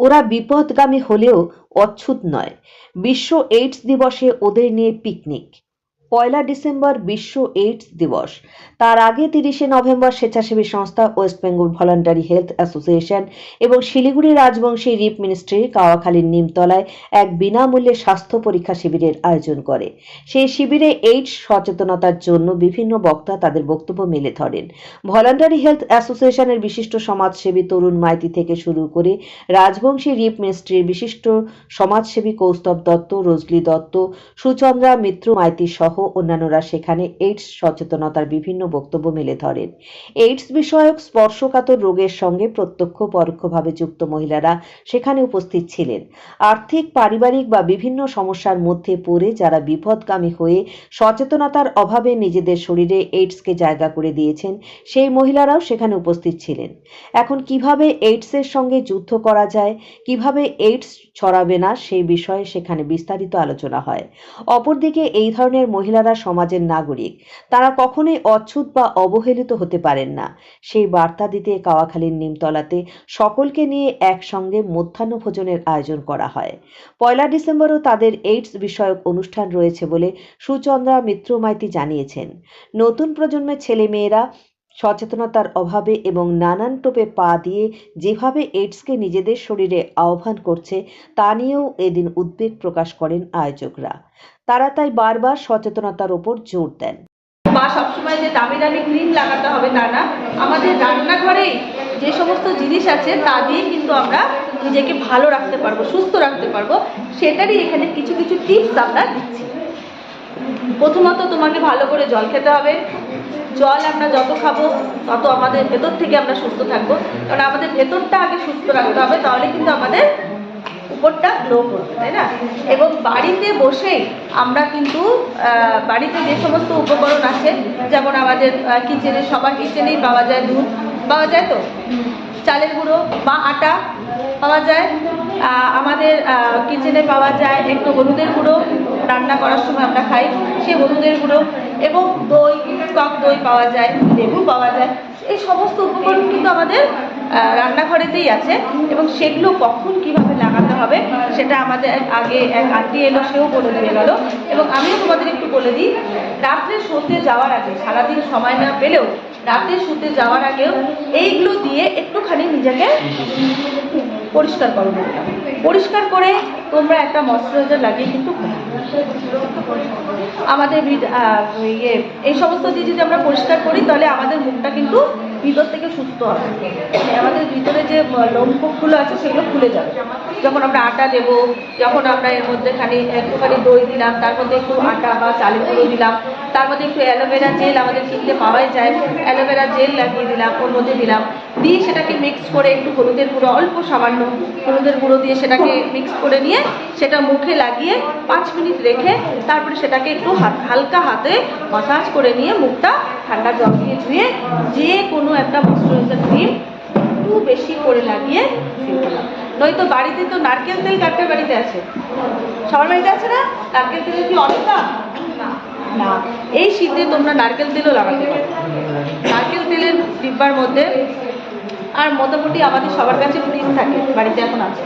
ওরা বিপদগামী হলেও অচ্ছুত নয়। বিশ্ব এইডস দিবসে ওদের নিয়ে পিকনিক। পয়লা ডিসেম্বর বিশ্ব এইডস দিবস। তার আগে তিরিশে নভেম্বর স্বেচ্ছাসেবী সংস্থা West Bengal voluntary health association এবং শিলিগুড়ি রাজবংশী রিপ মিনিস্ট্রি কাওয়াখালীর নিমতলায় এক বিনামূল্যে স্বাস্থ্য পরীক্ষা শিবিরের আয়োজন করে। সেই শিবিরে এইডস সচেতনতার জন্য বিভিন্ন বক্তা তাদের বক্তব্য মেলে ধরেন। ভলান্টারি হেলথ অ্যাসোসিয়েশনের বিশিষ্ট সমাজসেবী তরুণ মাইতি থেকে শুরু করে রাজবংশী রিপ মিনিস্ট্রির বিশিষ্ট সমাজসেবী কৌস্তব দত্ত, রজলি দত্ত, সুচন্দ্রা মিত্র মাইতি সহ অন্যান্যরা সেখানে এইডস সচেতনতার বিভিন্ন বক্তব্য মেলে ধরেন। এইডস বিষয়ক স্পর্শকাতর রোগের সঙ্গে প্রত্যক্ষ পরোক্ষভাবে যুক্ত মহিলারা সেখানে উপস্থিত ছিলেন। আর্থিক, পারিবারিক বা বিভিন্ন সমস্যার মধ্যে পড়ে যারা বিপদগামী হয়ে সচেতনতার অভাবে নিজেদের শরীরে এইডসকে জায়গা করে দিয়েছেন, সেই মহিলারাও সেখানে উপস্থিত ছিলেন। এখন কীভাবে এইডসের সঙ্গে যুদ্ধ করা যায়, কীভাবে এইডস ছড়াবে না, সেই বিষয়ে সেখানে বিস্তারিত আলোচনা হয়। অপরদিকে এই ধরনের মহিলারা সমাজের নাগরিক। তারা কখনোই অচ্ছুত বা অবহেলিত হতে পারেন না। সেই বার্তা দিতে কাওয়াখালীর নিমতলাতে সকলকে নিয়ে একসঙ্গে মধ্যাহ্ন ভোজনের আয়োজন করা হয়। পয়লা ডিসেম্বরও তাদের এইডস বিষয়ক অনুষ্ঠান রয়েছে বলে সুচন্দ্রা মিত্র মাইতি জানিয়েছেন। নতুন প্রজন্মের ছেলে মেয়েরা সচেতনতার অভাবে এবং নানান টোপে পা দিয়ে যেভাবে এইডসকে নিজেদের শরীরে আহ্বান করছে, তা নিয়েও এদিন উদ্বেগ প্রকাশ করেন আয়োজকরা। তারা তাই বারবার সচেতনতার ওপর জোর দেন। বা সবসময় যে দামি দামি ক্রিম লাগাতে হবে তা না, আমাদের রান্নাঘরেই যে সমস্ত জিনিস আছে তা দিয়ে কিন্তু আমরা নিজেকে ভালো রাখতে পারব, সুস্থ রাখতে পারব, সেটারই এখানে কিছু কিছু টিপস আমরা দিচ্ছি। প্রথমত তোমাকে ভালো করে জল খেতে হবে জল আমরা যত খাব, তত আমাদের ভেতর থেকে আমরা সুস্থ থাকব। কারণ আমাদের ভেতরটা আগে সুস্থ রাখতে হবে, তাহলে কিন্তু আমাদের উপরটা গ্লো করবে, তাই না? এবং বাড়িতে বসেই আমরা কিন্তু বাড়িতে যে সমস্ত উপকরণ আছে, যেমন আমাদের কিচেনে সবার কিচেনেই পাওয়া যায় দুধ, পাওয়া যায় তো? চালের গুঁড়ো বা আটা পাওয়া যায়। আমাদের কিচেনে পাওয়া যায় একটু হলুদের গুঁড়ো। রান্না করার সময় আমরা খাই সেই হলুদের গুঁড়ো এবং দই টক দই পাওয়া যায়, লেবু পাওয়া যায়, এই সমস্ত উপকরণ কিন্তু আমাদের রান্নাঘরেতেই আছে এবং সেগুলো কখন কীভাবে লাগাতে হবে সেটা আমাদের আগে এক আন্টি এলো, সেও বলে দিয়ে গেল এবং আমিও তোমাদের একটু বলে দিই, রাত্রে শুতে যাওয়ার আগে, সারাদিন সময় না পেলেও রাতে শুতে যাওয়ার আগেও এইগুলো দিয়ে একটুখানি নিজেকে পরিষ্কার করো পরিষ্কার করে তোমরা একটা ময়শ্চারাইজার লাগিয়ে কিন্তু ঘুমাও। আমাদের ইয়ে এই সমস্ত দিয়ে যদি আমরা পরিষ্কার করি, তাহলে আমাদের মুখটা কিন্তু ভিতর থেকে সুস্থ হবে। আমাদের ভিতরে যে লোমকূপগুলো আছে, সেগুলো খুলে যাবে। যখন আমরা আটা দেব, যখন আমরা এর মধ্যে খানি একটুখানি দই দিলাম, তার মধ্যে একটু আটা বা চালের গুঁড়ো দিলাম, তার মধ্যে একটু অ্যালোভেরা জেল আমাদের কিনতে পাওয়াই যায়, অ্যালোভেরা জেল লাগিয়ে দিলাম, ওর মধ্যে দিলাম। দিয়ে সেটাকে মিক্স করে একটু হলুদের গুঁড়ো, অল্প সামান্য হলুদের গুঁড়ো দিয়ে সেটাকে মিক্স করে নিয়ে সেটা মুখে লাগিয়ে পাঁচ মিনিট রেখে তারপরে সেটাকে একটু হালকা হাতে মাসাজ করে নিয়ে মুখটা ঠান্ডা জল দিয়ে ধুয়ে যে কোনো একটা ময়শ্চারাইজার ক্রিম একটু বেশি করে লাগিয়ে নয়তো বাড়িতে তো নারকেল তেল কার বাড়িতে আছে। সবার বাড়িতে আছে না? নারকেল তেলের কি অনেক দাম না। এই শীতে তোমরা নারকেল তেলও লাগাতে পারো। নারকেল তেলের ডিব্বার মধ্যে আর মোটামুটি আমাদের সবার কাছে ফ্রিজ থাকে, বাড়িতে এখন আছে।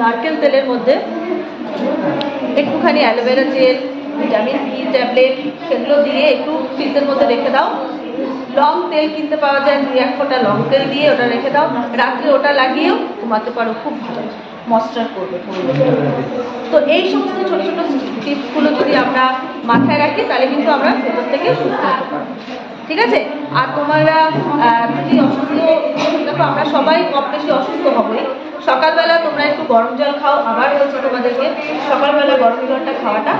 নারকেল তেলের মধ্যে একটুখানি aloe vera gel, vitamin E tablet, সেগুলো দিয়ে একটু ফ্রিজের মধ্যে রেখে দাও। লং তেল কিনতে পাওয়া যায়, দুই এক ফোঁটা লং তেল দিয়ে ওটা রেখে দাও। রাত্রে ওটা লাগিয়েও ঘুমাতে পারো খুব ভালো ময়েশ্চার করবে তো এই সমস্ত ছোটো ছোটো টিপসগুলো যদি আমরা মাথায় রাখি, তাহলে কিন্তু আমরা ভেতর থেকে সুস্থ ঠিক আছে? আর তোমরা যদি অসুস্থ, দেখো আমরা সবাই কম বেশি অসুস্থ হবই। সকালবেলা তোমরা একটু গরম জল খাও, আবার বলছি তোমাদেরকে সকালবেলা গরম জলটা খাওয়াটা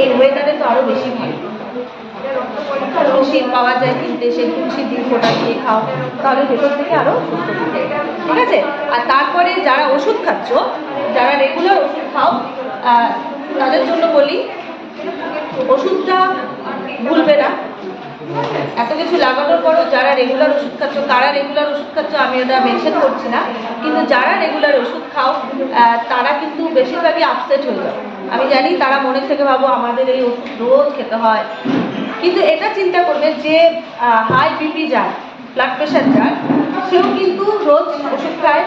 এই ওয়েদারে তো আরও বেশি ভালো। তুলসী পাওয়া যায় কিনতে, সেই তুলসী দিয়ে ফোটা দিয়ে খাও, তাহলে ভেতর থেকে আরও সুস্থ ঠিক আছে? আর তারপরে যারা ওষুধ খাচ্ছ, যারা রেগুলার ওষুধ খাও তাদের জন্য বলি, ওষুধটা ভুলবে না। এত কিছু লাগানোর পরও যারা রেগুলার ওষুধ খাচ্ছ, কারা রেগুলার ওষুধ খাচ্ছ, আমি ওটা মেনশন করছি না। কিন্তু যারা রেগুলার ওষুধ খাও তারা কিন্তু বেশিরভাগই আপসেট হয়ে যাবে আমি জানি তারা মনে থেকে ভাবো, আমাদের এই ওষুধ রোজ খেতে হয় কিন্তু এটা চিন্তা করবে যে হাই বিপি যার ব্লাড প্রেশার যার, সেও কিন্তু রোজ ওষুধ খায়।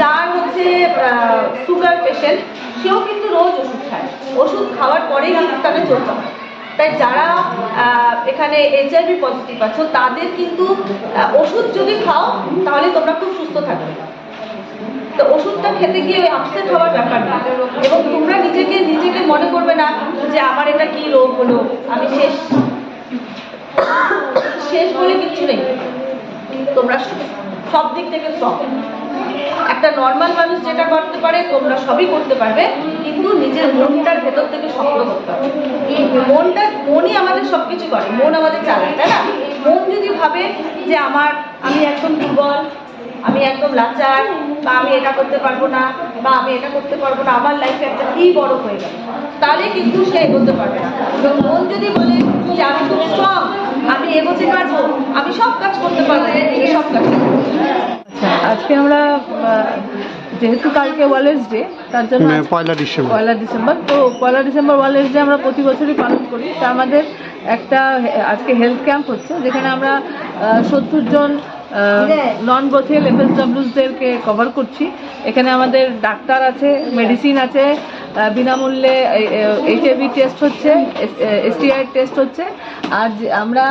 যার হচ্ছে সুগার পেশেন্ট সেও কিন্তু রোজ ওষুধ খায়। ওষুধ খাওয়ার পরেই কিন্তু তাকে চলতে হয় তাই যারা এখানে এইচআইভি পজিটিভ আছো, তাদের কিন্তু ওষুধ যদি খাও, তাহলে তোমরা খুব সুস্থ থাকবে। তো ওষুধটা খেতে গিয়ে ওই আপসেট হওয়ার ব্যাপার না। এবং তোমরা নিজেকে নিজেকে মনে করবে না যে, আমার এটা কি রোগ হলো? আমি শেষ। শেষ বলে কিচ্ছু নেই। তোমরা সব দিক থেকে স্ট্রং একটা নর্মাল মানুষ যেটা করতে পারে, তোমরা সবই করতে পারবে, কিন্তু নিজের মনটার ভেতর থেকে শক্ত করতে হবে। মনটা, মনই আমাদের সবকিছু করে, মন আমাদের চালায়, তাই না? মন যদি ভাবে যে আমার, আমি একদম দুর্বল, আমি একদম লাচার বা আমি এটা করতে পারব না, বা আমি এটা করতে পারব না, আমার লাইফে একটা কি বড় হয়ে গেল, তাহলে কিন্তু সে এগোতে পারবে না। মন যদি বলে যে আমি খুব স্ট্রং আমি এগোতে পারব আমি সব কাজ করতে পারব সে সব কাজ আচ্ছা আজকে আমরা যেহেতু কালকে ওয়ালেস ডে তার জন্য মানে পয়লা ডিসেম্বর। পয়লা ডিসেম্বর। তো পয়লা ডিসেম্বর ওয়ালেস ডে আমরা প্রতি বছরই পালন করি। তা আমাদের একটা আজকে হেলথ ক্যাম্প হচ্ছে যেখানে আমরা সত্তর জন নন ব্রথিয়াল এফএসডব্লিউসদেরকে কভার করছি। এখানে আমাদের ডাক্তার আছে মেডিসিন আছে বিনামূল্যে এইচআইভি টেস্ট হচ্ছে এসটিআই টেস্ট হচ্ছে। আর আমরা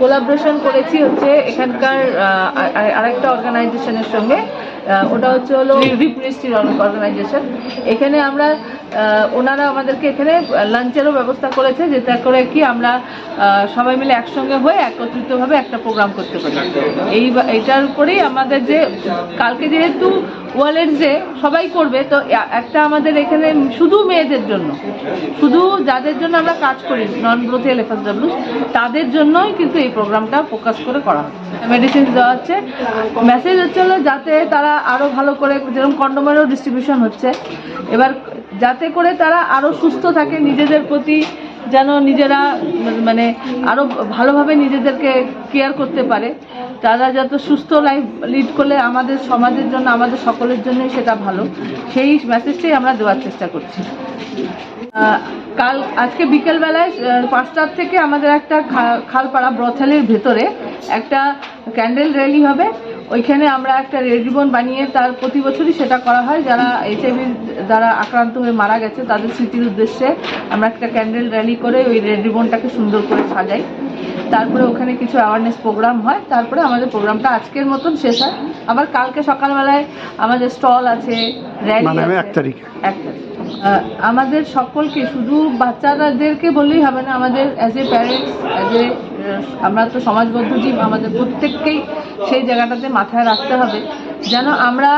কোলাবরেশন করেছি হচ্ছে এখানকার আরেকটা অর্গানাইজেশনের সঙ্গে। ওটা হচ্ছে হলো রিপ্রেস্টির অর্গানাইজেশন এখানে আমরা ওনারা আমাদেরকে এখানে লাঞ্চেরও ব্যবস্থা করেছে, যেটা করে কি আমরা সবাই মিলে একসঙ্গে হয়ে একত্রিতভাবে একটা প্রোগ্রাম করতে পারি। এই এইটার উপরেই আমাদের যে, কালকে যেহেতু ওয়ালের যে সবাই করবে, তো একটা আমাদের এখানে শুধু মেয়েদের জন্য, শুধু যাদের জন্য আমরা কাজ করি নন ব্রোথিয়াল এফএসডব্লিউ তাদের জন্যই কিন্তু এই প্রোগ্রামটা ফোকাস করে করা হচ্ছে। মেডিসিন দেওয়া হচ্ছে। মেসেজ হচ্ছে হলো যাতে তারা আরও ভালো করে যেরকম কন্ডোমেরও ডিস্ট্রিবিউশন হচ্ছে। এবার যাতে করে তারা আরও সুস্থ থাকে, নিজেদের প্রতি যেন নিজেরা মানে আরও ভালোভাবে নিজেদেরকে কেয়ার করতে পারে। তারা যত সুস্থ লাইফ লিড করলে আমাদের সমাজের জন্য, আমাদের সকলের জন্যই সেটা ভালো। সেই মেসেজটাই আমরা দেওয়ার চেষ্টা করছি। কাল, আজকে বিকেলবেলায় পাঁচটার থেকে আমাদের একটা খালপাড়া ব্রথালের ভেতরে একটা ক্যান্ডেল র্যালি হবে। ওইখানে আমরা একটা রেড রিবন বানিয়ে তার প্রতি বছরই সেটা করা হয়। যারা এইচআইভি দ্বারা আক্রান্ত হয়ে মারা গেছে তাদের স্মৃতির উদ্দেশ্যে আমরা একটা ক্যান্ডেল র্যালি করে ওই রেড রিবনটাকে সুন্দর করে সাজাই। তারপরে ওখানে কিছু অ্যাওয়ারনেস প্রোগ্রাম হয়। তারপরে আমাদের প্রোগ্রামটা আজকের মতন শেষ হয়। আবার কালকে সকালবেলায় আমাদের স্টল আছে র্যালি মানে এক তারিখে। এক তারিখ। আমাদের সকলকে শুধু বাচ্চাদেরকে বললেই হবে না আমাদের as a parents as a আমরা তো সমাজবদ্ধ জীব, আমাদের প্রত্যেককেই সেই জায়গাটাতে মাথায় রাখতে হবে যেন আমরা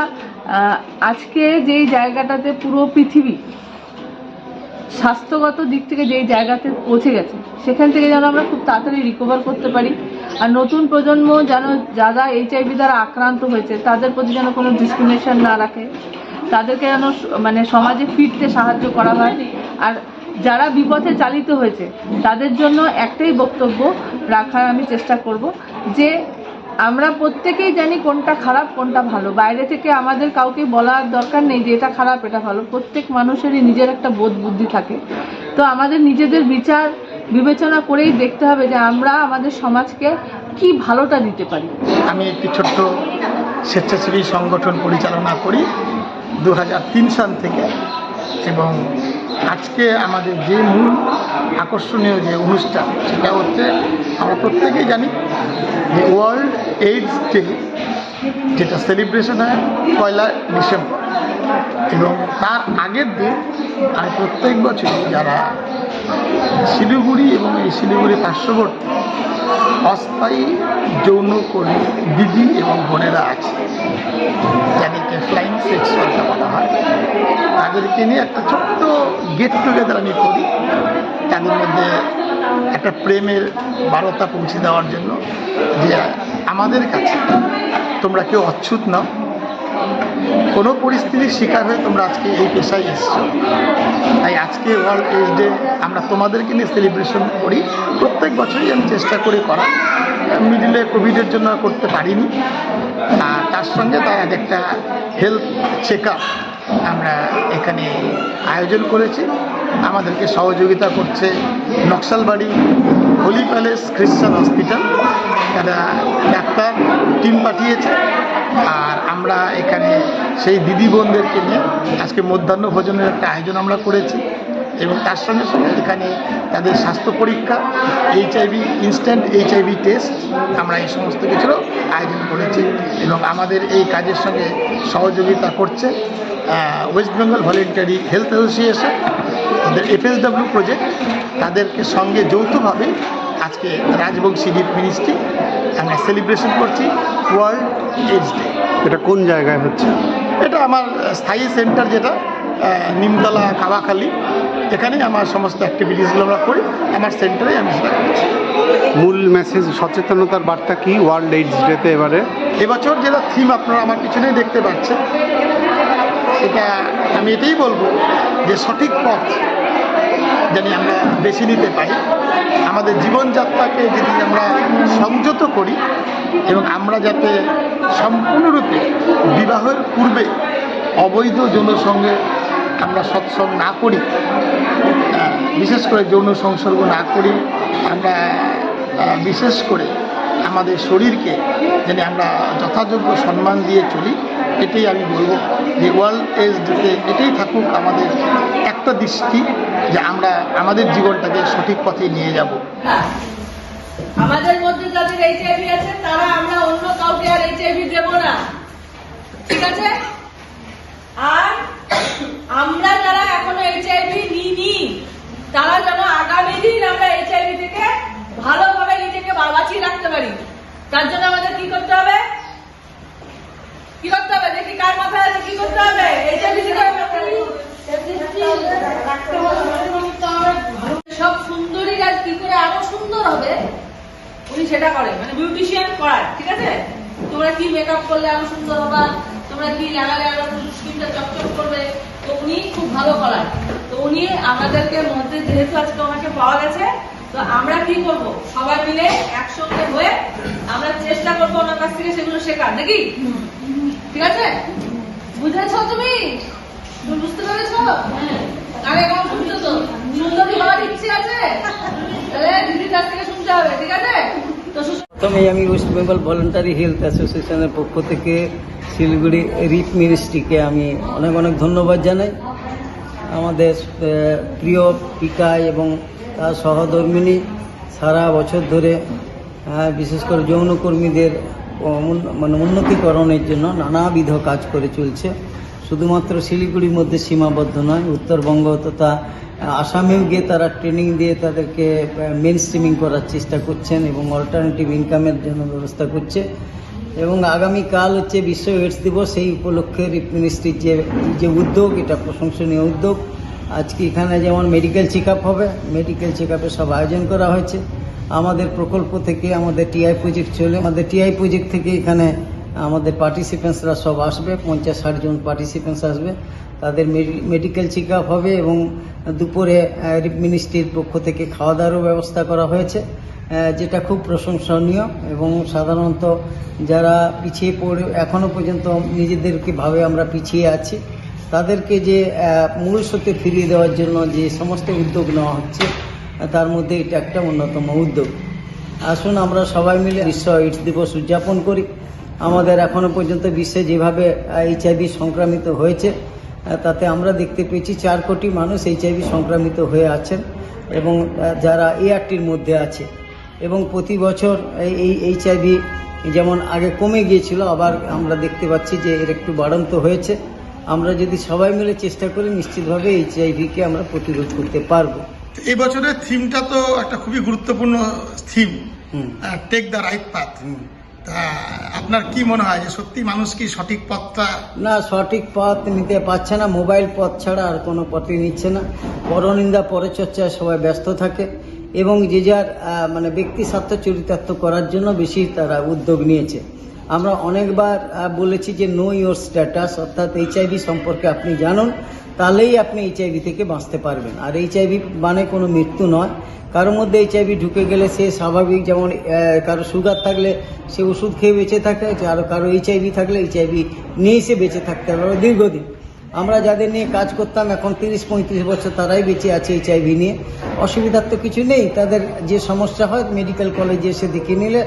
আজকে যেই জায়গাটাতে পুরো পৃথিবী স্বাস্থ্যগত দিক থেকে যেই জায়গাতে পৌঁছে গেছে, সেখান থেকে যেন আমরা খুব তাড়াতাড়ি রিকভার করতে পারি। আর নতুন প্রজন্ম যেন, যারা এইচআইভি দ্বারা আক্রান্ত হয়েছে, তাদের প্রতি যেন কোনো ডিসক্রিমিনেশন না রাখে, তাদেরকে যেন মানে সমাজে ফিরতে সাহায্য করা হয়। আর যারা বিপথে চালিত হয়েছে, তাদের জন্য একটাই বক্তব্য রাখার আমি চেষ্টা করব যে আমরা প্রত্যেকেই জানি কোনটা খারাপ, কোনটা ভালো। বাইরে থেকে আমাদের কাউকে বলার দরকার নেই যে এটা খারাপ, এটা ভালো। প্রত্যেক মানুষেরই নিজের একটা বোধ বুদ্ধি থাকে। তো আমাদের নিজেদের বিচার, বিবেচনা করেই দেখতে হবে যে আমরা আমাদের সমাজকে কি ভালোটা দিতে পারি। আমি একটি ছোট্ট স্বেচ্ছাসেবী সংগঠন পরিচালনা করি। দু হাজার তিন সাল থেকে এবং আজকে আমাদের যে মূল আকর্ষণীয় যে অনুষ্ঠান, সেটা হচ্ছে আমরা প্রত্যেকেই জানি যে ওয়ার্ল্ড এইডস ডে যেটা সেলিব্রেশন হয় পয়লা ডিসেম্বর। এবং তার আগের দিন আমি প্রত্যেক বছর যারা শিলিগুড়ি এবং এই শিলিগুড়ি পার্শ্ববর্তী অস্থায়ী যৌনকর্মী দিদি এবং বোনেরা আছে, যাদেরকে ফ্লাইং সেক্স ওয়ার্কার বলা হয়, তাদেরকে নিয়ে একটা ছোট্ট গেট টুগেদার আমি করি। তাদের মধ্যে একটা প্রেমের বার্তা পৌঁছে দেওয়ার জন্য যে আমাদের কাছে তোমরা কেউ অচ্ছুত নাও। কোনো পরিস্থিতির শিকার হয়ে তোমরা আজকে এই পেশায় এসছো। তাই আজকে ওয়ার্ল্ড এইজ ডে আমরা তোমাদেরকে নিয়ে সেলিব্রেশন করি। প্রত্যেক বছরই আমি চেষ্টা করে করা। মিডিলে কোভিডের জন্য করতে পারিনি। আর তার সঙ্গে তার একটা হেলথ চেক আমরা এখানে আয়োজন করেছি। আমাদেরকে সহযোগিতা করছে Naxalbari holy palace Christian hospital. তারা ডাক্তার, টিম পাঠিয়েছে। আর আমরা এখানে সেই দিদি বোনদেরকে নিয়ে আজকে মধ্যাহ্ন ভোজনের একটা আয়োজন আমরা করেছি এবং তার সঙ্গে সঙ্গে এখানে তাদের স্বাস্থ্য পরীক্ষা, এইচআইভি, ইনস্ট্যান্ট এইচআইভি টেস্ট আমরা এই সমস্ত কিছুরও আয়োজন করেছি এবং আমাদের এই কাজের সঙ্গে সহযোগিতা করছে। West Bengal voluntary health association তাদের এফএসডব্লিউ প্রজেক্ট তাদেরকে সঙ্গে যৌথভাবে আজকে রাজবংশী ডিপ মিনিস্ট্রি আমরা সেলিব্রেশন করছি ওয়ার্ল্ড এইডস ডে এটা কোন জায়গায় হচ্ছে? এটা আমার স্থায়ী সেন্টার যেটা নিমতলা কাবাখালি। এখানেই আমার সমস্ত অ্যাক্টিভিটিসগুলো আমরা করি। আমার সেন্টারে আমি সেটা করছি। মূল মেসেজ সচেতনতার বার্তা কি ওয়ার্ল্ড এইডস ডেতে এবারে? এবছর যেটা থিম আপনারা আমার পিছনেই দেখতে পাচ্ছেন এটা আমি এটাই বলব যে সঠিক পথ জানি আমরা বেছে নিতে পারি। আমাদের জীবনযাত্রাকে যদি আমরা সংযত করি এবং আমরা যাতে সম্পূর্ণরূপে বিবাহের পূর্বে অবৈধ যৌন সঙ্গে আমরা সৎসঙ্গ না করি বিশেষ করে যৌন সংসর্গ না করি, আমরা বিশেষ করে আমাদের শরীরকে যেন আমরা যথাযোগ্য সম্মান দিয়ে চলি এটাই আমি বলব যে ওয়ার্ল্ড এজ এটাই থাকুক আমাদের একটা দৃষ্টি যে আমরা আমাদের জীবনটাকে সঠিক পথে নিয়ে যাব। আমাদের মধ্যে যাদের এইচআইভি আছে, তারা আমরা অন্য কাউকে আর এইচআইভি দেব না। ঠিক আছে? আর আমরা যারা এখনও এইচআইভি নিইনি, তারা যেন আগামী দিন আমরা এইচআইভি থেকে ভালোভাবে নিজেকে বাঁচিয়ে রাখতে পারি। তার জন্য আমাদের কি করতে হবে? কি করতে হবে? দেখি কার মাথায় কি করতে হবে? এইচআইভি থেকে সব সুন্দরীরা কি করে আরও সুন্দর হবে? উনি সেটা করে মানে বিউটিশিয়ান করার ঠিক আছে? তোমরা কি মেকআপ করলে আরও সুন্দর হবা? তোমরা কি লাগালে আরও স্কিনটা চকচক করবে? তো উনি খুব ভালো করার তো উনি আমাদেরকে মধ্যে, যেহেতু আজকে ওনাকে পাওয়া গেছে, তো আমরা কি করব? সবাই মিলে একসঙ্গে হয়ে আমরা চেষ্টা করব ওনার কাছ থেকে সেগুলো শেখার, নাকি? ঠিক আছে? বুঝেছ তুমি? বুঝতে পেরেছ? আরে এখন তো? হওয়ার ইচ্ছে আছে? তাহলে দিদির কাছ থেকে শুনতে হবে, ঠিক আছে? প্রথমে আমি ওয়েস্ট বেঙ্গল ভলেন্টারি হেলথ অ্যাসোসিয়েশনের পক্ষ থেকে শিলিগুড়ি রিপ মিনিস্ট্রিকে আমি অনেক অনেক ধন্যবাদ জানাই। আমাদের প্রিয় পিকায় এবং তার সহধর্মিনী সারা বছর ধরে বিশেষ করে যৌনকর্মীদের মানে উন্নতিকরণের জন্য নানাবিধ কাজ করে চলছে। শুধুমাত্র শিলিগুড়ির মধ্যে সীমাবদ্ধ নয়, উত্তরবঙ্গ তথা আসামেও গিয়ে তারা ট্রেনিং দিয়ে তাদেরকে মেন স্ট্রিমিং করার চেষ্টা করছেন এবং অল্টারনেটিভ ইনকামের জন্য ব্যবস্থা করছে। এবং আগামীকাল হচ্ছে বিশ্ব এইডস দিবস, সেই উপলক্ষে মিনিস্ট্রির যে যে উদ্যোগ, এটা প্রশংসনীয় উদ্যোগ। আজকে এখানে যেমন মেডিকেল চেক হবে মেডিকেল চেক সব আয়োজন করা হয়েছে। আমাদের প্রকল্প থেকে, আমাদের টিআই প্রজেক্ট চলে। আমাদের টিআই প্রজেক্ট থেকে এখানে আমাদের পার্টিসিপেন্টসরা সব আসবে। পঞ্চাশ ষাট জন পার্টিসিপেন্টস আসবে। তাদের মেডিকেল চেক হবে এবং দুপুরে মিনিস্ট্রির পক্ষ থেকে খাওয়া দাওয়ারও ব্যবস্থা করা হয়েছে যেটা খুব প্রশংসনীয় এবং সাধারণত যারা পিছিয়ে পড়ে এখনও পর্যন্ত নিজেদেরকে ভাবে আমরা পিছিয়ে আছি। তাদেরকে যে মূল স্রোতে ফিরিয়ে দেওয়ার জন্য যে সমস্ত উদ্যোগ নেওয়া হচ্ছে তার মধ্যে এটা একটা অন্যতম উদ্যোগ। আসুন আমরা সবাই মিলে বিশ্ব এইডস দিবস উদযাপন করি। আমাদের এখনও পর্যন্ত বিশ্বে যেভাবে এইচআইভি সংক্রামিত হয়েছে তাতে আমরা দেখতে পেয়েছি চার কোটি মানুষ এইচআইভি সংক্রামিত হয়ে আছেন এবং যারা এআরটির মধ্যে আছে। এবং প্রতি বছর এই এই এইচআইভি যেমন আগে কমে গিয়েছিল, আবার আমরা দেখতে পাচ্ছি যে এর একটু বাড়ন্ত হয়েছে। আমরা যদি সবাই মিলে চেষ্টা করি, নিশ্চিতভাবে এইচআইভিকে আমরা প্রতিরোধ করতে পারব। এই বছরের থিমটা তো একটা খুবই গুরুত্বপূর্ণ theme hmm. Take the right path তা আপনার কি মনে হয় যে সত্যি মানুষ কি সঠিক পথটা না সঠিক পথ নিতে পারছে না মোবাইল পথ ছাড়া আর কোনো পথই নিচ্ছে না। পরনিন্দা পরচর্চায় সবাই ব্যস্ত থাকে এবং যে যার মানে ব্যক্তি স্বার্থ চরিতার্থ করার জন্য বেশি তারা উদ্যোগ নিয়েছে। আমরা অনেকবার বলেছি যে নো ইয়োর স্ট্যাটাস অর্থাৎ এইচআইভি সম্পর্কে আপনি জানুন। তাহলেই আপনি এইচআইভি থেকে বাঁচতে পারবেন। আর এইচআইভি মানে কোনো মৃত্যু নয়। কারোর মধ্যে এইচআইভি ঢুকে গেলে সে স্বাভাবিক যেমন কারও সুগার থাকলে সে ওষুধ খেয়ে বেঁচে থাকে আর কারও এইচআইভি থাকলে এইচআইভি নিয়েই সে বেঁচে থাকতে পারবে দীর্ঘদিন। আমরা যাদের নিয়ে কাজ করতাম, এখন তিরিশ পঁয়ত্রিশ বছর তারাই বেঁচে আছে এইচআইভি নিয়ে। অসুবিধার তো কিছু নেই, তাদের যে সমস্যা হয় মেডিকেল কলেজে এসে দেখে নিলে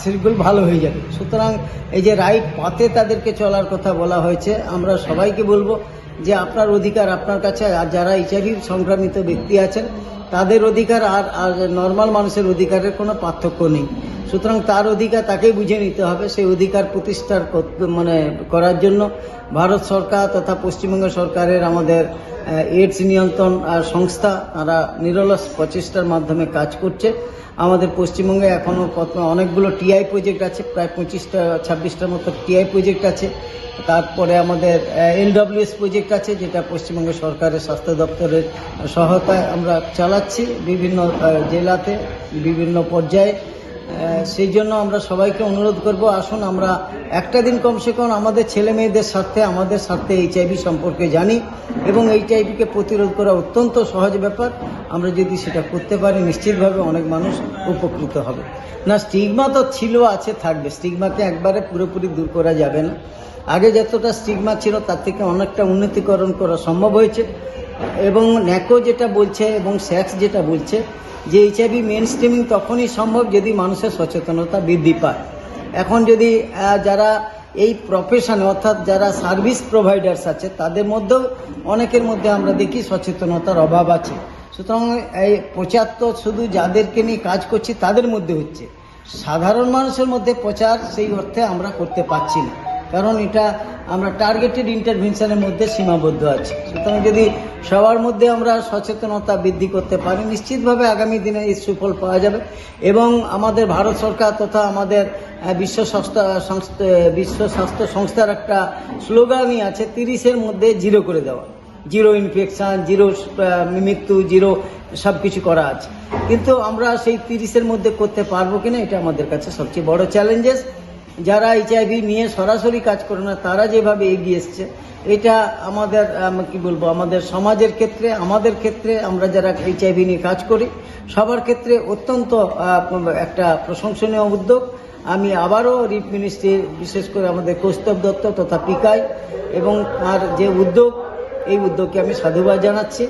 সেগুলো ভালো হয়ে যাবে। সুতরাং এই যে রাইট পাতে তাদেরকে চলার কথা বলা হয়েছে, আমরা সবাইকে বলব যে আপনার অধিকার আপনার কাছে আর যারা এইচআইভি সংক্রামিত ব্যক্তি আছেন, তাদের অধিকার আর আর নর্মাল মানুষের অধিকারের কোনো পার্থক্য নেই। সুতরাং তার অধিকার তাকেই বুঝে নিতে হবে। সেই অধিকার প্রতিষ্ঠার মানে করার জন্য ভারত সরকার তথা পশ্চিমবঙ্গ সরকারের আমাদের এইডস নিয়ন্ত্রণ আহ, সংস্থা তারা নিরলস প্রচেষ্টার মাধ্যমে কাজ করছে। আমাদের পশ্চিমবঙ্গে এখনও অনেকগুলো টিআই প্রজেক্ট আছে প্রায় পঁচিশটা ছাব্বিশটার মতো টিআই প্রজেক্ট আছে। তারপরে আমাদের এলডব্লিউএস প্রজেক্ট আছে যেটা পশ্চিমবঙ্গ সরকারের স্বাস্থ্য দপ্তরের সহায়তায় আমরা চালাচ্ছি। বিভিন্ন জেলাতে বিভিন্ন পর্যায়ে। সেই জন্য আমরা সবাইকে অনুরোধ করব, আসুন আমরা একটা দিন কমসে কম আমাদের ছেলে মেয়েদের স্বার্থে, আমাদের স্বার্থে এইচআইভি সম্পর্কে জানি এবং এইচআইভিকে প্রতিরোধ করা অত্যন্ত সহজ ব্যাপার। আমরা যদি সেটা করতে পারি, নিশ্চিতভাবে অনেক মানুষ উপকৃত হবে। না, স্টিগমা তো ছিল, আছে, থাকবে। স্টিগমাকে একবারে পুরোপুরি দূর করা যাবে না। আগে যতটা স্টিগমা ছিল, তার থেকে অনেকটা উন্নতিকরণ করা সম্ভব হয়েছে। এবং ন্যাকো যেটা বলছে এবং স্যাক্স যেটা বলছে যে এইচআইভি মেন স্ট্রিমিং তখনই সম্ভব যদি মানুষের সচেতনতা বৃদ্ধি পায়। এখন যদি যারা এই প্রফেশনে অর্থাৎ যারা সার্ভিস প্রোভাইডার্স আছে, তাদের মধ্যেও অনেকের মধ্যে আমরা দেখি সচেতনতার অভাব আছে। সুতরাং এই প্রচার তো শুধু যাদেরকে নিয়ে কাজ করছি, তাদের মধ্যে হচ্ছে। সাধারণ মানুষের মধ্যে প্রচার সেই অর্থে আমরা করতে পারছি না। কারণ এটা আমরা টার্গেটেড ইন্টারভেনশনের মধ্যে সীমাবদ্ধ আছি। সুতরাং যদি সবার মধ্যে আমরা সচেতনতা বৃদ্ধি করতে পারি, নিশ্চিতভাবে আগামী দিনে এই সুফল পাওয়া যাবে এবং আমাদের ভারত সরকার তথা আমাদের বিশ্ব সংস্থা সংস্থা বিশ্ব স্বাস্থ্য সংস্থার একটা স্লোগানই আছে, তিরিশের মধ্যে জিরো করে দেওয়া। জিরো ইনফেকশান জিরো মৃত্যু, জিরো সব কিছু করা আছে। কিন্তু আমরা সেই তিরিশের মধ্যে করতে পারব কিনা এটা আমাদের কাছে সবচেয়ে বড় চ্যালেঞ্জেস যারা এইচআইভি নিয়ে সরাসরি কাজ করে না তারা যেভাবে এগিয়ে এসছে এটা আমাদের আম, কি বলব আমাদের সমাজের ক্ষেত্রে আমাদের ক্ষেত্রে আমরা যারা এইচআইভি নিয়ে কাজ করি সবার ক্ষেত্রে অত্যন্ত একটা প্রশংসনীয় উদ্যোগ। আমি আবারও রিপ মিনিস্ট্রি বিশেষ করে আমাদের কৌস্তব দত্ত তথা পিকাই এবং তার যে উদ্যোগ এই উদ্যোগকে আমি সাধুবাদ জানাচ্ছি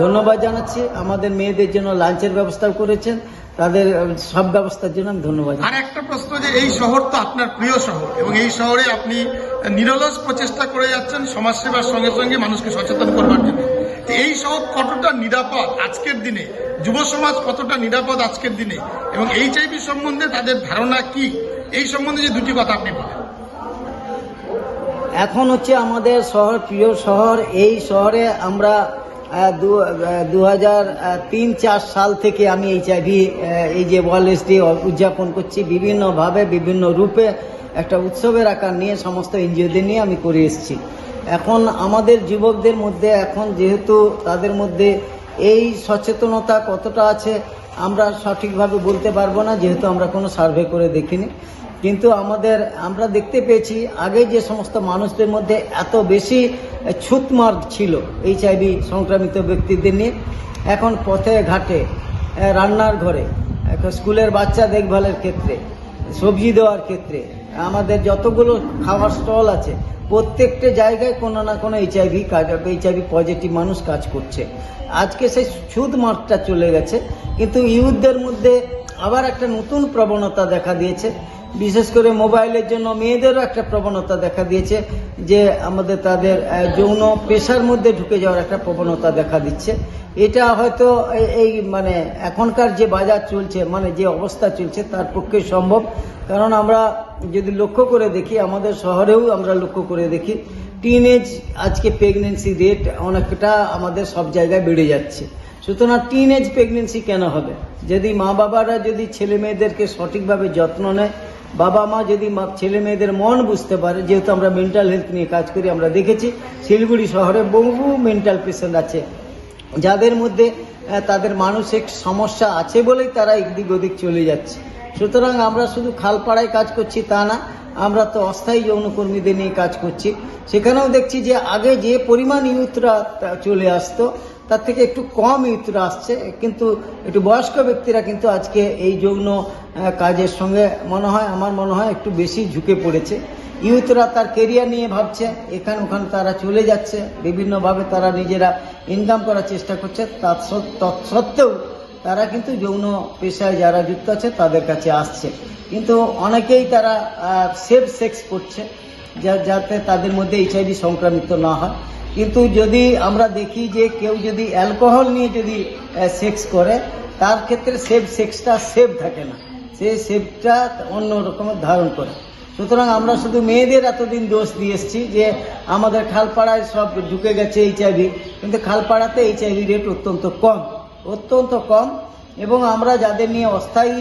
ধন্যবাদ জানাচ্ছি। আমাদের মেয়েদের জন্য লাঞ্চের ব্যবস্থাও করেছেন। তাদের সব ব্যবস্থার জন্য আমি ধন্যবাদ আর একটা প্রশ্ন যে এই শহর তো আপনার প্রিয় শহর এবং এই শহরে আপনি নিরলস প্রচেষ্টা করে যাচ্ছেন সমাজসেবার সঙ্গে সঙ্গে মানুষকে সচেতন করবার জন্য। এই শহর কতটা নিরাপদ আজকের দিনে? যুব সমাজ কতটা নিরাপদ আজকের দিনে? এবং এইচআইভি সম্বন্ধে তাদের ধারণা কি? এই সম্বন্ধে যে দুটি কথা আপনি বলেন। এখন হচ্ছে আমাদের শহর প্রিয় শহর এই শহরে আমরা দু- হাজার তিন, চার সাল থেকে আমি এইচআইভি এই যে ওয়ার্ল্ড উদযাপন করছি, বিভিন্নভাবে, বিভিন্ন রূপে একটা উৎসবের আকার নিয়ে, সমস্ত এনজিওদের নিয়ে আমি করে এসেছি। এখন আমাদের যুবকদের মধ্যে, এখন যেহেতু তাদের মধ্যে এই সচেতনতা কতটা আছে, আমরা সঠিকভাবে বলতে পারব না, যেহেতু আমরা কোনো সার্ভে করে দেখিনি। কিন্তু আমাদের, আমরা দেখতে পেয়েছি, আগে যে সমস্ত মানুষদের মধ্যে এত বেশি ছুতমার ছিল এইচআইভি সংক্রামিত ব্যক্তিদের নিয়ে, এখন পথে ঘাটে রান্নার ঘরে স্কুলের বাচ্চা দেখভালের ক্ষেত্রে, সবজি দেওয়ার ক্ষেত্রে, আমাদের যতগুলো খাবার স্টল আছে, প্রত্যেকটা জায়গায় কোনো না কোনো এইচআইভি কাজ, এইচআইভি পজিটিভ মানুষ কাজ করছে। আজকে সেই সুদ মার্কটা চলে গেছে, কিন্তু ইউথদের মধ্যে আবার একটা নতুন প্রবণতা দেখা দিয়েছে। বিশেষ করে মোবাইলের জন্য মেয়েদেরও একটা প্রবণতা দেখা দিয়েছে যে আমাদের তাদের যৌন পেশার মধ্যে ঢুকে যাওয়ার একটা প্রবণতা দেখা দিচ্ছে। এটা হয়তো এই- মানে এখনকার যে বাজার চলছে মানে যে অবস্থা চলছে তার পক্ষে সম্ভব। কারণ আমরা যদি লক্ষ্য করে দেখি, আমাদের শহরেও আমরা লক্ষ্য করে দেখি টিনেজ আজকে প্রেগনেন্সি রেট অনেকটা আমাদের সব জায়গায় বেড়ে যাচ্ছে। সুতরাং টিনেজ প্রেগনেন্সি কেন হবে? যদি মা বাবারা যদি ছেলে মেয়েদেরকে সঠিকভাবে যত্ন নেয়, বাবা মা যদি ছেলে মেয়েদের মন বুঝতে পারে, যেহেতু আমরা মেন্টাল হেলথ নিয়ে কাজ করি, আমরা দেখেছি শিলিগুড়ি শহরে বহু মেন্টাল পেশেন্ট আছে। যাদের মধ্যে তাদের মানসিক সমস্যা আছে বলেই তারা এদিক ওদিক চলে যাচ্ছে। সুতরাং আমরা শুধু খালপাড়ায় কাজ করছি তা না, আমরা তো অস্থায়ী যৌনকর্মীদের নিয়ে কাজ করছি। সেখানেও দেখছি যে আগে যে পরিমাণ ইউথরা চলে আসতো তার থেকে একটু কম ইউথরা আসছে, কিন্তু একটু বয়স্ক ব্যক্তিরা কিন্তু আজকে এই যৌন কাজের সঙ্গে মনে হয়, আমার মনে হয় একটু বেশি ঝুঁকে পড়েছে। ইউথরা তার কেরিয়ার নিয়ে ভাবছে, এখান ওখান তারা চলে যাচ্ছে, বিভিন্নভাবে তারা নিজেরা ইনকাম করার চেষ্টা করছে তৎসত্ত্বেও তারা কিন্তু যৌন পেশায় যারা যুক্ত আছে তাদের কাছে আসছে। কিন্তু অনেকেই তারা সেফ সেক্স করছে, যা- যাতে তাদের মধ্যে এইচআইভি সংক্রামিত না হয়। কিন্তু যদি আমরা দেখি যে কেউ যদি অ্যালকোহল নিয়ে যদি সেক্স করে, তার ক্ষেত্রে সেফ সেক্সটা সেফ থাকে না। সেই সেফটা অন্য রকমের ধারণ করে। সুতরাং আমরা শুধু মেয়েদের এতদিন দোষ দিয়ে এসেছি যে আমাদের খালপাড়ায় সব ঢুকে গেছে এইচআইভি কিন্তু খালপাড়াতে এইচআইভি রেট অত্যন্ত কম অত্যন্ত কম। এবং আমরা যাদের নিয়ে অস্থায়ী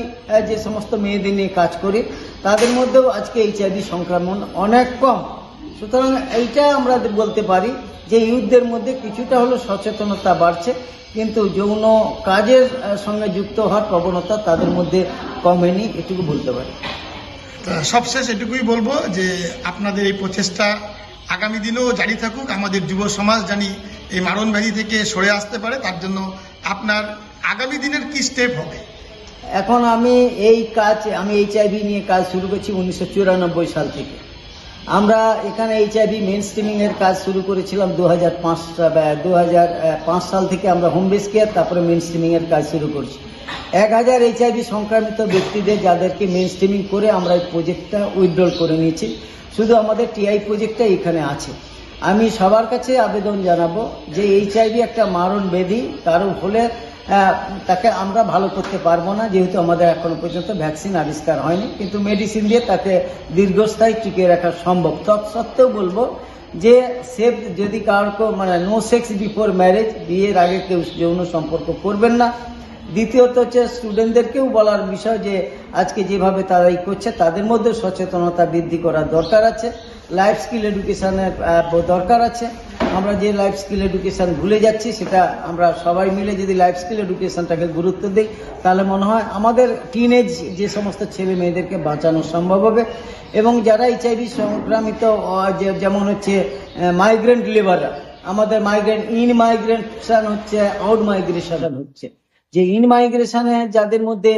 যে সমস্ত মেয়েদের নিয়ে কাজ করি, তাদের মধ্যেও আজকে এইচআইভি সংক্রমণ অনেক কম। সুতরাং এইটা আমরা বলতে পারি যে ইউথদের মধ্যে কিছুটা হলো সচেতনতা বাড়ছে কিন্তু যৌন কাজের সঙ্গে যুক্ত হওয়ার প্রবণতা তাদের মধ্যে কমেনি এটুকু বলতে পারি। তা সবশেষ এটুকুই বলব যে আপনাদের এই প্রচেষ্টা আগামী দিনেও জারি থাকুক। আমাদের যুব সমাজ জানি এই মারণ ব্যাধি থেকে সরে আসতে পারে তার জন্য আপনার আগামী দিনের কি স্টেপ হবে? এখন আমি এই কাজ আমি এইচআইভি নিয়ে কাজ শুরু করছি উনিশশো চুরানব্বই সাল থেকে। আমরা এখানে এইচআইভি মেন স্ট্রিমিংয়ের কাজ শুরু করেছিলাম দু হাজার পাঁচ সাল থেকে আমরা হোম বেস কেয়ার তারপরে মেন স্ট্রিমিংয়ের কাজ শুরু করছি। এক হাজার এইচআইভি সংক্রামিত ব্যক্তিদের যাদেরকে মেন স্ট্রিমিং করে আমরা এই প্রজেক্টটা উইথড্রল করে নিয়েছি। শুধু আমাদের টিআই প্রজেক্টটা এখানে আছে। আমি সবার কাছে আবেদন জানাব যে এইচআইভি একটা মারণ ব্যাধি কারও হলে তাকে আমরা ভালো করতে পারব না, যেহেতু আমাদের এখনও পর্যন্ত ভ্যাকসিন আবিষ্কার হয়নি। কিন্তু মেডিসিন দিয়ে তাকে দীর্ঘস্থায়ী টিকিয়ে রাখা সম্ভব। তৎসত্ত্বেও বলব যে সেফ যদি কারোর মানে নো সেক্স বিফোর ম্যারেজ বিয়ের আগে কেউ যৌন সম্পর্ক করবেন না। দ্বিতীয়ত হচ্ছে স্টুডেন্টদেরকেও বলার বিষয় যে আজকে যেভাবে তারা ই করছে, তাদের মধ্যে সচেতনতা বৃদ্ধি করার দরকার আছে। লাইফ স্কিল এডুকেশানের দরকার আছে। আমরা যে লাইফ স্কিল এডুকেশন ভুলে যাচ্ছি, সেটা আমরা সবাই মিলে যদি লাইফ স্কিল এডুকেশনটাকে গুরুত্ব দিই, তাহলে মনে হয় আমাদের টিনেজ যে সমস্ত ছেলে মেয়েদেরকে বাঁচানো সম্ভব হবে। এবং যারা এইচআইভি সংক্রামিত যেমন হচ্ছে মাইগ্রেন্ট লেবাররা আমাদের মাইগ্রেন্ট ইন মাইগ্রেশন হচ্ছে আউট মাইগ্রেশন হচ্ছে। যে ইন মাইগ্রেশনে যাদের মধ্যে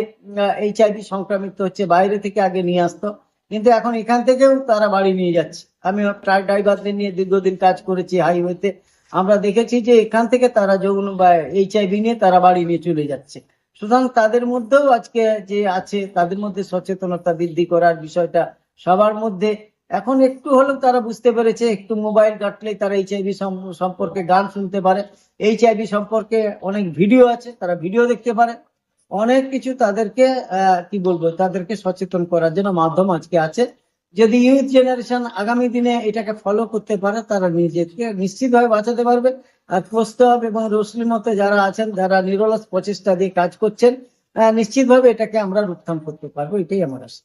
এইচআইভি সংক্রামিত হচ্ছে, বাইরে থেকে আগে নিয়ে আসতো। কিন্তু এখন এখান থেকেও তারা বাড়ি নিয়ে যাচ্ছে। আমি ট্রাক ড্রাইভারদের নিয়ে দীর্ঘদিন কাজ করেছি হাইওয়েতে আমরা দেখেছি যে এখান থেকে তারা যৌন বা এইচআইভি নিয়ে তারা বাড়ি নিয়ে চলে যাচ্ছে। সুতরাং তাদের মধ্যেও আজকে যে আছে, তাদের মধ্যে সচেতনতা বৃদ্ধি করার বিষয়টা সবার মধ্যে এখন একটু হলেও তারা বুঝতে পেরেছে, একটু মোবাইল ঘাটলেই তারা এইচআইভি সম্পর্কে গান শুনতে পারে। এইচআইভি সম্পর্কে অনেক ভিডিও আছে, তারা ভিডিও দেখতে পারে। অনেক কিছু তাদেরকে কি বলব, তাদেরকে সচেতন করার জন্য মাধ্যম আজকে আছে। যদি ইউথ জেনারেশন আগামী দিনে এটাকে ফলো করতে পারে, তারা নিজেকে নিশ্চিতভাবে বাঁচাতে পারবে। আর প্রস্তাব এবং রসলির মতো যারা আছেন, যারা নিরলস প্রচেষ্টা দিয়ে কাজ করছেন নিশ্চিতভাবে এটাকে আমরা রোকথাম করতে পারব, এটাই আমার আশা।